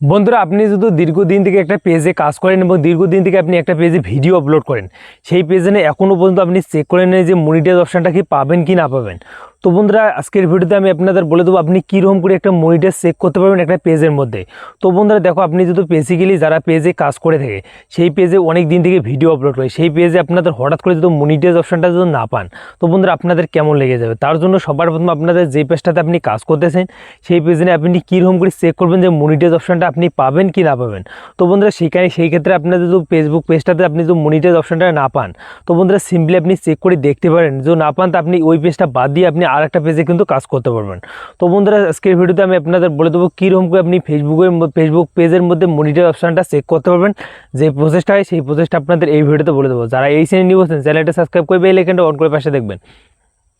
বন্ধুরা, আপনি যদি দীর্ঘদিন থেকে একটা পেজে কাজ করেন এবং দীর্ঘদিন থেকে আপনি একটা পেজে ভিডিও আপলোড করেন, সেই পেজে এখনও পর্যন্ত আপনি চেক করে নেন যে মনিটাইজ অপশানটা কি পাবেন কি না পাবেন। তো বন্ধুরা, আজকের ভিডিওতে আমি আপনাদের বলে দেবো আপনি কীরকম করে একটা মনিটার চেক করতে পারবেন একটা পেজের মধ্যে। তো বন্ধুরা, দেখো, আপনি যদি বেসিক্যালি যারা পেজে কাজ করে থাকে, সেই পেজে অনেক দিন থেকে ভিডিও আপলোড করে, সেই পেজে আপনাদের হঠাৎ করে যদি মনিটাইজ অপশানটা যদি না পান, তো বন্ধুরা আপনাদের কেমন লেগে যাবে? তার জন্য সবার প্রথমে আপনাদের যে পেজটাতে আপনি কাজ করতেছেন, সেই পেজে আপনি কীরকম করে চেক করবেন যে মনিটাইজ অপশানটা আপনি পাবেন কি না পাবেন? তো বন্ধুরা সেখানে সেই ক্ষেত্রে আপনাদের যদি ফেসবুক পেজটাতে আপনি যদি মনিটাইজ অপশানটা না পান, তো বন্ধুরা সিম্পলি আপনি চেক করে দেখতে পারেন। যদি না পান, তো আপনি ওই পেজটা বাদ দিয়ে আপনি আর একটা পেজে কিন্তু কাজ করতে পারবেন। তো বন্ধুরা, আজকের ভিডিওতে আমি আপনাদের বলে দেবো কীরকম করে আপনি ফেসবুকের ফেসবুক পেজের মধ্যে মনিটার অপশানটা চেক করতে পারবেন। যে প্রসেসটা হয়, সেই প্রসেসটা আপনাদের এই ভিডিওতে বলে দেবো। যারা এই শ্রেণি নিয়ে বসছেন চ্যানেলটা সাবস্ক্রাইব করবে বেল আইকনটা অন করে পাশে দেখবেন।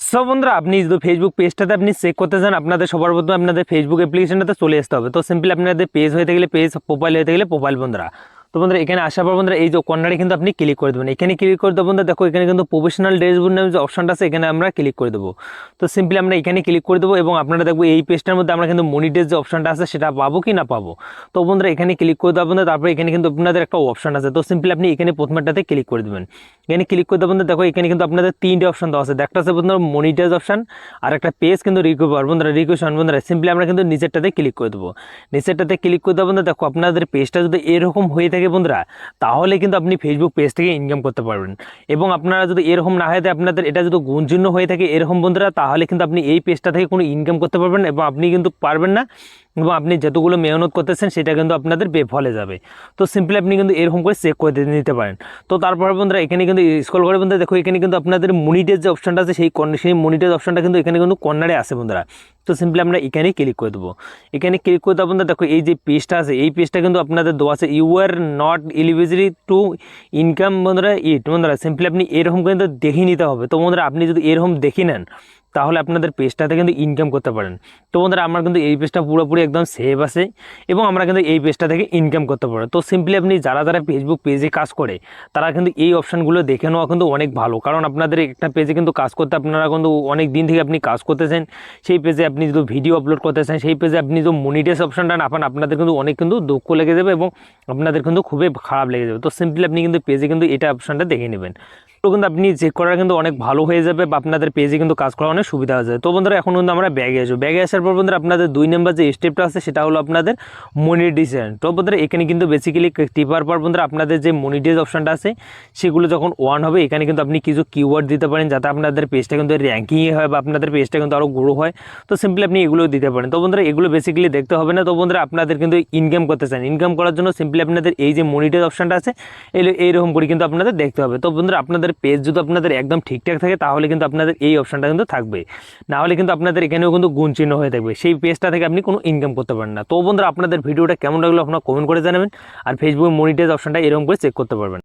সব বন্ধুরা, আপনি যদি ফেসবুক পেজটাতে আপনি চেক করতে চান, আপনাদের সবার প্রথমে আপনাদের ফেসবুক অ্যাপ্লিকেশনটাতে চলে আসতে হবে। তো সিম্পলি আপনাদের পেজ হয়ে গেলে পেজ প্রোফাইল হয়ে গেলে প্রোফাইল বন্ধুরা। তো বন্ধুরা, এখানে আসার পর বন্ধুরা, এই যে কর্নারে কিন্তু আপনি ক্লিক করে দেবেন। এখানে ক্লিক করে দেবো দেখো, এখানে কিন্তু প্রফেশনাল ড্যাশবোর্ড নামে যে অপশনটা আছে, এখানে আমরা ক্লিক করে দেবো। তো সিম্পলি আমরা এখানে ক্লিক করে দেবো এবং আপনারা দেখব এই পেজটার মধ্যে আমরা কিন্তু মনিটাইজ যে অপশনটা আছে, সেটা পাবো কি না পাবো। তো বন্ধুরা, এখানে ক্লিক করে দেবো বন্ধুরা, তারপরে এখানে কিন্তু আপনাদের একটা অপশন আছে। তো সিম্পলি আপনি এখানে প্রথমেরটাতে ক্লিক করে দেবেন। এখানে ক্লিক করে দেবেন দেখো, এখানে কিন্তু আপনাদের তিনটে অপশন দেওয়া আছে। একটা আছে বন্ধুরা মনিটাইজ অপশন আর একটা পেজ কিন্তু রিকোয়ার বন্ধুরা রিকোয়েশন বন্ধুরা সিম্পলি আমরা কিন্তু নিচেরটাতে ক্লিক করে দেবো। নিচেরটাতে ক্লিক করে দেবো বন্ধুরা, দেখো, আপনাদের পেজটা যদি এরকম হয়ে থাকে বন্ধুরা, তাহলে কিন্তু আপনি ফেসবুক পেজ থেকে ইনকাম করতে পারবেন। এবং আপনারা যদি এরকম না হয় আপনাদের এটা যদি গুণজীর্ণ হয়ে থাকে এরকম বন্ধুরা, তাহলে কিন্তু আপনি এই পেজটা থেকে কোনো ইনকাম করতে পারবেন এবং আপনি কিন্তু পারবেন না। এবং আপনি যতগুলো মেহনত করতেছেন, সেটা কিন্তু আপনাদের বেফলে যাবে। তো সিম্পলি আপনি কিন্তু এরকম করে চেক করে নিতে পারেন। তো তারপর বন্ধুরা, এখানে কিন্তু স্কল করে বন্ধুরা, দেখো এখানে কিন্তু আপনাদের মনিটাইজ যে অপশনটা আছে, সেই সেই মনিটাইজ অপশনটা কিন্তু এখানে কিন্তু কর্নারে আছে বন্ধুরা। তো সিম্পলি আমরা এখানেই ক্লিক করে দেবো। এখানে ক্লিক করে দেবো বন্ধুরা, দেখো এই যে পেজটা আছে, এই পেজটা কিন্তু আপনাদের দেওয়া আছে you are not eligible to income বন্ধুরা ইট বন্ধুরা সিম্পলি আপনি এরকম কিন্তু দেখে নিতে হবে। তো বন্ধুরা, আপনি যদি এরকম দেখে নেন তাহলে আপনাদের পেজটাতে কিন্তু ইনকাম করতে পারেন। তো বন্ধুরা, আমার কিন্তু এই পেজটা পুরোপুরি একদম সেভ আছে এবং আমরা কিন্তু এই পেজটা থেকে ইনকাম করতে পারব। তো সিম্পলি আপনি যারা যারা ফেসবুক পেজে কাজ করে, তারা কিন্তু এই অপশানগুলো দেখে নেওয়া কিন্তু অনেক ভালো। কারণ আপনাদের একটা পেজে কিন্তু কাজ করতে আপনারা কিন্তু অনেক দিন থেকে আপনি কাজ করতেছেন, সেই পেজে আপনি যদি ভিডিও আপলোড করতেছেন সেই পেজে আপনি যদি মনিটাইজ অপশানটা না পান, আপনাদের কিন্তু অনেক কিন্তু দুঃখ লেগে যাবে এবং আপনাদের কিন্তু খুবই খারাপ লেগে যাবে। তো সিম্পলি আপনি কিন্তু পেজে কিন্তু এটা অপশানটা দেখে নেবেন। তো কিন্তু আপনি চেক করা কিন্তু অনেক ভালো হয়ে যাবে বা আপনাদের পেজে কিন্তু কাজ করা অনেক সুবিধা হয়ে যাবে। তো বন্ধুরা, এখন কিন্তু আমরা ব্যাগে আসব। ব্যাগে আসার পর বন্ধুরা, আপনাদের দুই নম্বর যে স্টেপটা আছে, সেটা হলো আপনাদের মনিটাইজেশন তো বন্ধুরা, এখানে কিন্তু বেসিক্যালি টিপার পর বন্ধুরা, আপনাদের যে মনিটাইজ অপশনটা আছে, সেগুলো যখন ওয়ান হবে, এখানে কিন্তু আপনি কিছু কিওয়ার্ড দিতে পারেন, যাতে আপনাদের পেজটা কিন্তু র্যাঙ্কিংয়ে হয় বা আপনাদের পেজটা কিন্তু আরও গ্রো হয়। তো সিম্পলি আপনি এগুলো দিতে পারেন। তো বন্ধুরা, এগুলো বেসিক্যালি দেখতে হবে না। তো বন্ধুরা, আপনাদের কিন্তু ইনকাম করতে চান। ইনকাম করার জন্য সিম্পলি আপনাদের এই যে মনিটাইজ অপশনটা আছে এই- এইরকম করে কিন্তু আপনাদের দেখতে হবে। তো বন্ধুরা আপনাদের পেজ যদি আপনাদের একদম ঠিকঠাক থাকে, তাহলে কিন্তু আপনাদের এই অপশানটা কিন্তু থাকবে। না হলে কিন্তু আপনাদের এখানেও কিন্তু গুণ চিহ্ন হয়ে থাকবে। সেই পেজটা থেকে আপনি কোনো ইনকাম করতে পারেন না। তো বন্ধুরা, আপনাদের ভিডিওটা কেমন লাগল আপনারা কমেন্ট করে জানাবেন। আর ফেসবুক মনিটাইজ অপশানটা এরকম করে চেক করতে পারবেন।